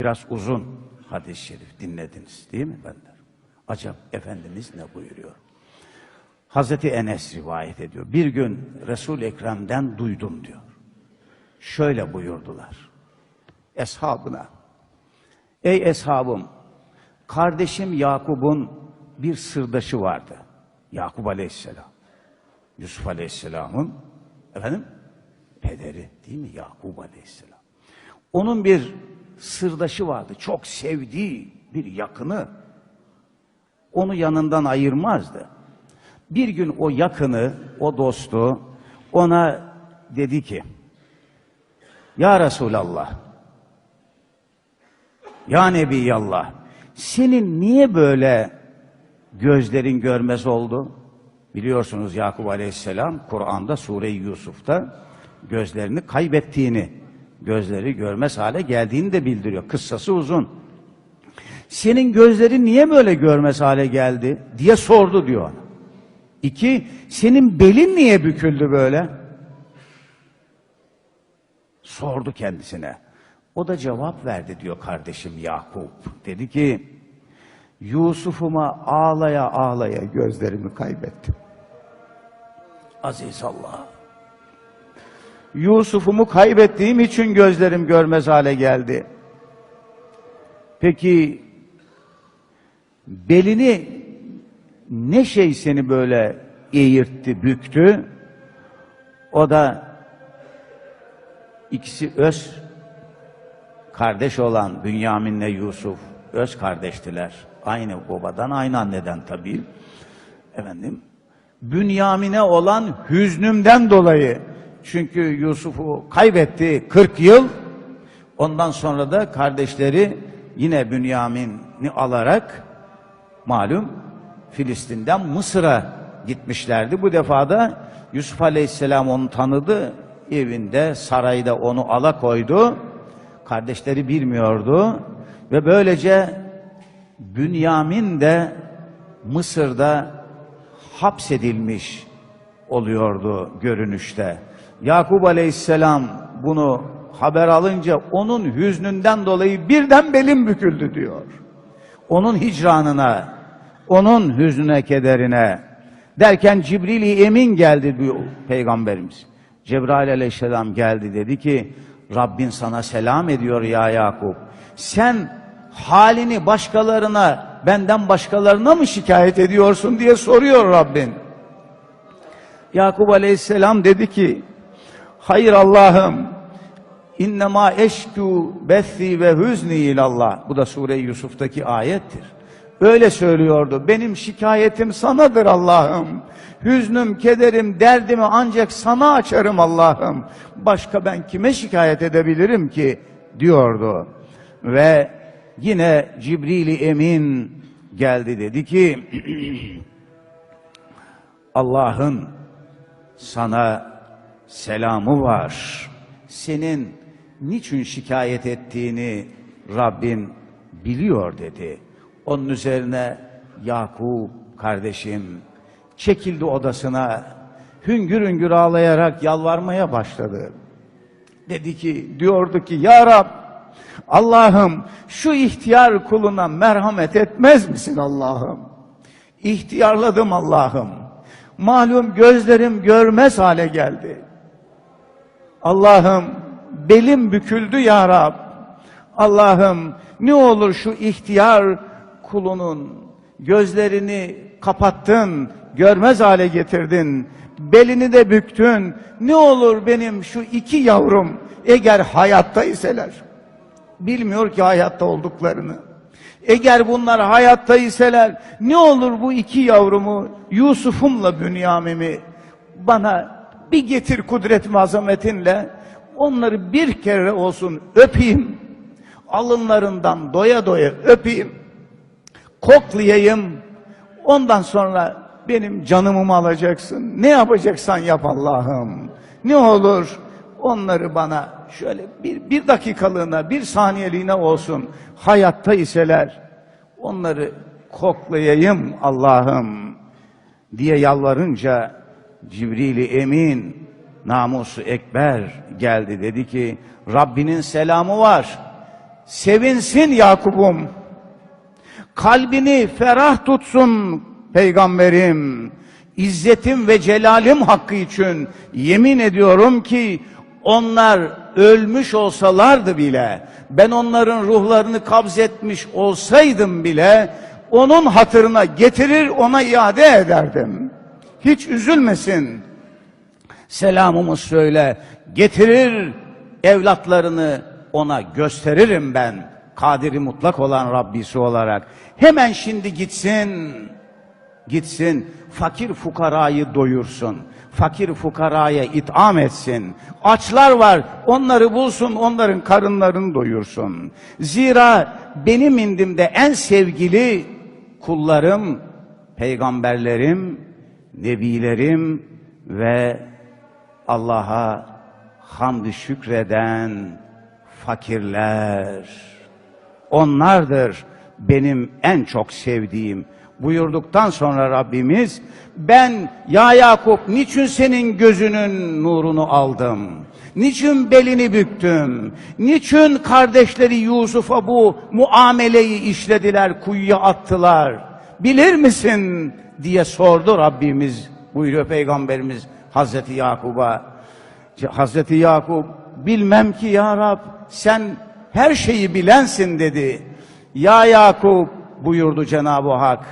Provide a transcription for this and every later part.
Biraz uzun hadis-i şerif dinlediniz değil mi benden? Acaba Efendimiz ne buyuruyor? Hazreti Enes rivayet ediyor. Bir gün Resul Ekrem'den duydum diyor. Şöyle buyurdular. Eshabına. Ey eshabım, kardeşim Yakub'un bir sırdaşı vardı. Yakup Aleyhisselam. Yusuf Aleyhisselam'ın efendim pederi değil mi Yakup Aleyhisselam. Onun bir sırdaşı vardı. Çok sevdiği bir yakını. Onu yanından ayırmazdı. Bir gün o yakını, o dostu ona dedi ki Ya Resulallah Ya Nebiyallah senin niye böyle gözlerin görmez oldu? Biliyorsunuz Yakup Aleyhisselam Kur'an'da Sure-i Yusuf'ta gözlerini kaybettiğini, gözleri görmez hale geldiğini de bildiriyor. Kıssası uzun. Senin gözlerin niye böyle görmez hale geldi diye sordu diyor ona. İki, senin belin niye büküldü böyle? Sordu kendisine. O da cevap verdi diyor kardeşim Yakup. Dedi ki, Yusuf'uma ağlaya ağlaya gözlerimi kaybettim. Aziz Allah. Yusuf'umu kaybettiğim için gözlerim görmez hale geldi. Peki belini ne şey seni böyle eğirtti, büktü? O da ikisi öz kardeş olan Bünyamin'le Yusuf öz kardeştiler. Aynı babadan, aynı anneden tabii. Efendim, Bünyamin'e olan hüznümden dolayı çünkü Yusuf'u kaybetti 40 yıl. Ondan sonra da kardeşleri yine Bünyamin'i alarak malum Filistin'den Mısır'a gitmişlerdi. Bu defa da Yusuf Aleyhisselam onu tanıdı. Evinde, sarayda onu alakoydu. Kardeşleri bilmiyordu. Ve böylece Bünyamin de Mısır'da hapsedilmiş oluyordu görünüşte. Yakup Aleyhisselam bunu haber alınca onun hüznünden dolayı birden belim büküldü diyor. Onun hicranına, onun hüznüne, kederine derken Cibril-i Emin geldi diyor Peygamberimiz. Cebrail Aleyhisselam geldi dedi ki Rabbin sana selam ediyor ya Yakup. Sen halini başkalarına, benden başkalarına mı şikayet ediyorsun diye soruyor Rabbin. Yakup Aleyhisselam dedi ki Hayır Allah'ım innema eşku bethi ve hüzni ilallah. Bu da Sure-i Yusuf'taki ayettir. Öyle söylüyordu. Benim şikayetim sanadır Allah'ım. Hüznüm, kederim, derdimi ancak sana açarım Allah'ım. Başka ben kime şikayet edebilirim ki? diyordu. Ve yine Cibril-i Emin geldi dedi ki Allah'ın sana selamı var. Senin niçin şikayet ettiğini Rabbin biliyor dedi. Onun üzerine Yakup kardeşim çekildi odasına hüngür hüngür ağlayarak yalvarmaya başladı. Dedi ki diyordu ki ya Rab Allah'ım şu ihtiyar kuluna merhamet etmez misin Allah'ım? İhtiyarladım Allah'ım. Malum gözlerim görmez hale geldi. Allah'ım belim büküldü ya Rab. Allah'ım ne olur şu ihtiyar kulunun gözlerini kapattın, görmez hale getirdin. Belini de büktün. Ne olur benim şu iki yavrum eğer hayatta iseler. Bilmiyor ki hayatta olduklarını. Eğer bunlar hayatta iseler ne olur bu iki yavrumu Yusuf'umla Bünyamin'i bana bir getir kudret ve azametinle onları bir kere olsun öpeyim. Alınlarından doya doya öpeyim. Koklayayım. Ondan sonra benim canımı mı alacaksın? Ne yapacaksan yap Allah'ım. Ne olur onları bana şöyle bir, bir dakikalığına, bir saniyeliğine olsun hayatta iseler onları koklayayım Allah'ım diye yalvarınca Cibril-i Emin namusu ekber geldi dedi ki Rabbinin selamı var. sevinsin Yakup'um. Kalbini ferah tutsun peygamberim. İzzetim ve celalim hakkı için yemin ediyorum ki onlar ölmüş olsalardı bile, ben onların ruhlarını kabzetmiş olsaydım bile, onun hatırına getirir ona iade ederdim. Hiç üzülmesin. Selamımı söyle, getirir evlatlarını ona gösteririm ben. Kadiri mutlak olan Rabbisi olarak. Hemen şimdi gitsin, gitsin fakir fukarayı doyursun. Fakir fukaraya itham etsin. Açlar var onları bulsun onların karınlarını doyursun. Zira benim indimde en sevgili kullarım, peygamberlerim, nebilerim ve Allah'a hamdü şükreden fakirler. Onlardır benim en çok sevdiğim. Buyurduktan sonra Rabbimiz ben ya Yakup niçin senin gözünün nurunu aldım? Niçin belini büktüm? Niçin kardeşleri Yusuf'a bu muameleyi işlediler, kuyuya attılar? Bilir misin? diye sordu Rabbimiz buyuruyor Peygamberimiz Hazreti Yakup'a. Hazreti Yakup bilmem ki ya Rab sen her şeyi bilensin dedi. Ya Yakup buyurdu Cenab-ı Hak.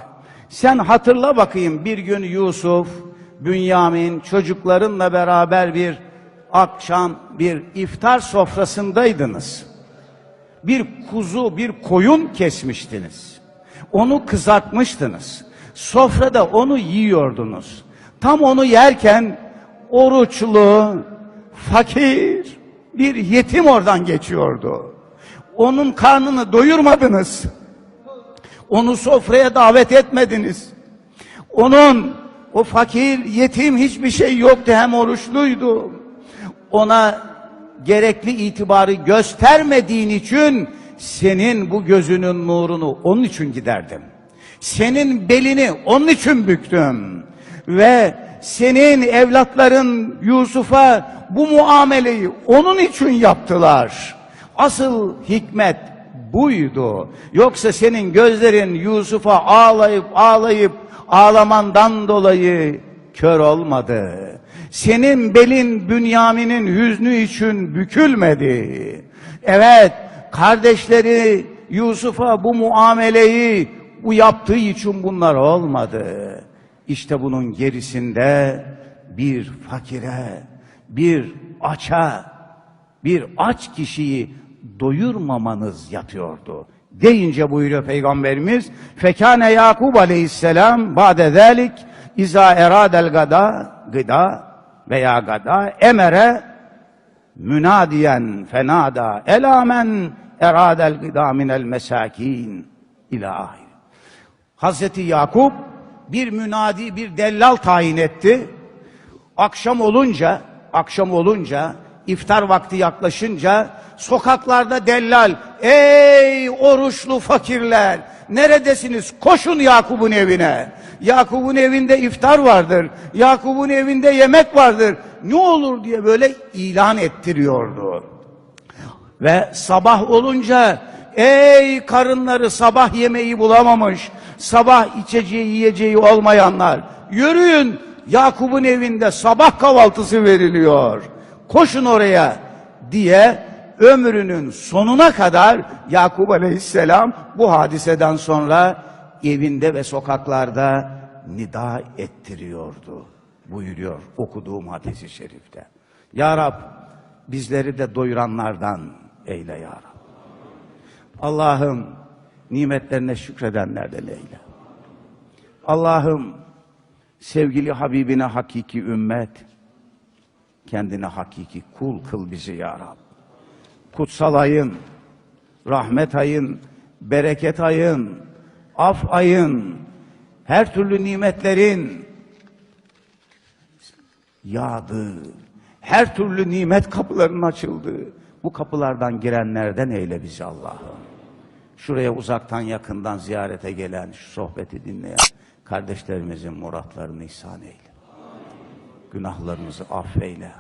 Sen hatırla bakayım bir gün Yusuf, Bünyamin çocuklarınla beraber bir akşam bir iftar sofrasındaydınız. Bir kuzu, bir koyun kesmiştiniz. Onu kızartmıştınız. Sofrada onu yiyordunuz. Tam onu yerken oruçlu, fakir bir yetim oradan geçiyordu. Onun karnını doyurmadınız. Onu sofraya davet etmediniz. Onun o fakir, yetim hiçbir şey yoktu hem oruçluydu. Ona gerekli itibarı göstermediğin için senin bu gözünün nurunu onun için giderdim. Senin belini onun için büktüm. Ve senin evlatların Yusuf'a bu muameleyi onun için yaptılar. Asıl hikmet buydu. Yoksa senin gözlerin Yusuf'a ağlayıp ağlayıp ağlamandan dolayı kör olmadı. Senin belin Bünyamin'in hüznü için bükülmedi. Evet, kardeşleri Yusuf'a bu muameleyi bu yaptığı için bunlar olmadı. İşte bunun gerisinde bir fakire, bir aça, bir aç kişiyi doyurmamanız yatıyordu. Deyince buyuruyor Peygamberimiz, Fekane Yakub aleyhisselam ba'de zelik iza eradel gada, gıda veya gada emere münadiyen fenada elamen eradel gıda minel mesakin ila ahir. Hazreti Yakup bir münadi, bir dellal tayin etti. Akşam olunca, akşam olunca, iftar vakti yaklaşınca sokaklarda dellal, ey oruçlu fakirler, neredesiniz? Koşun Yakup'un evine. Yakup'un evinde iftar vardır. Yakup'un evinde yemek vardır. Ne olur diye böyle ilan ettiriyordu. Ve sabah olunca ey karınları sabah yemeği bulamamış, sabah içeceği yiyeceği olmayanlar yürüyün Yakup'un evinde sabah kahvaltısı veriliyor. Koşun oraya diye ömrünün sonuna kadar Yakup Aleyhisselam bu hadiseden sonra evinde ve sokaklarda nida ettiriyordu. Buyuruyor okuduğum hadisi şerifte. Ya Rab bizleri de doyuranlardan eyle ya Rab. Allah'ım nimetlerine şükredenlerden eyle. Allah'ım sevgili Habibine hakiki ümmet, kendine hakiki kul kıl bizi ya Rab. Kutsal ayın, rahmet ayın, bereket ayın, af ayın, her türlü nimetlerin yağdığı, her türlü nimet kapılarının açıldığı, bu kapılardan girenlerden eyle bizi Allah'ım. Şuraya uzaktan yakından ziyarete gelen, şu sohbeti dinleyen kardeşlerimizin muratlarını ihsan eyle. Günahlarımızı affeyle.